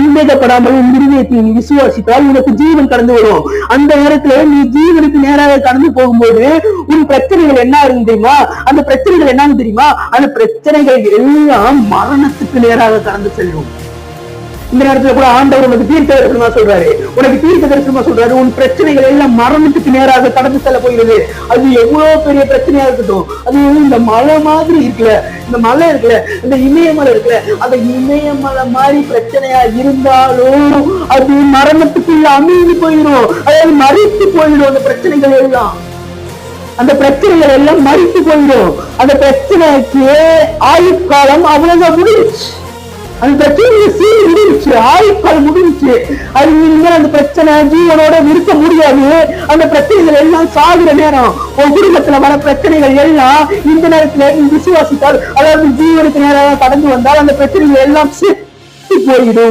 சந்தேகப்படாமல் உன் இருதயத்தில் நீ விசுவாசித்தால் உனக்கு ஜீவன் கடந்து வரும். அந்த நேரத்துல நீ ஜீவனுக்கு நேராக கடந்து போகும்போது உன் பிரச்சனைகள் என்ன ஆகும் தெரியுமா? அந்த பிரச்சனைகள் என்னன்னு தெரியுமா? அந்த பிரச்சனைகள் எல்லாம் மரணத்துக்கு நேராக கடந்து செல்லும். இந்த நேரத்துல கூட ஆண்டவர் உனக்கு தீர்க்க தரிசனமா சொல்றாரு. உனக்கு தீர்க்க தரிசனமா சொல்றாரு. உன் பிரச்சனைகள் எல்லாம் மரணத்துக்கு நேராக கடந்து செல்ல போகிறது. அது எவ்வளவு பெரிய பிரச்சனையா இருக்கட்டும். அது இந்த மலை மாதிரி இருக்குல்ல இந்த மலை இருக்குல்ல இந்த இமயமலை இருக்குல்ல அந்த இமயமலை மாதிரி பிரச்சனையா இருந்தாலும் அது மரணத்துக்குள்ள அமைதி போயிடும். அதாவது மறித்து போயிடும் அந்த பிரச்சனைகள் எல்லாம். அந்த பிரச்சனைகள் எல்லாம் மறித்து போயிடும். அந்த பிரச்சனைக்கு ஆயுட்காலம் அவ்வளவுதான் முடிஞ்சுச்சு. அந்த பிரச்சனை சீர் முடிஞ்சுச்சு ஆயுட்காலம் முடிஞ்சுச்சு அது இனிமேல் அந்த பிரச்சனை ஜீவனோட நிறுத்த முடியாது. அந்த பிரச்சனைகள் எல்லாம் சாகுற நேரம் உன் குடும்பத்துல வர பிரச்சனைகள் எல்லாம் இந்த நேரத்துல விசுவாசித்தால் அதாவது ஜீவனுக்கு நேரம் கடந்து வந்தால் அந்த பிரச்சனைகள் எல்லாம் போயிடும்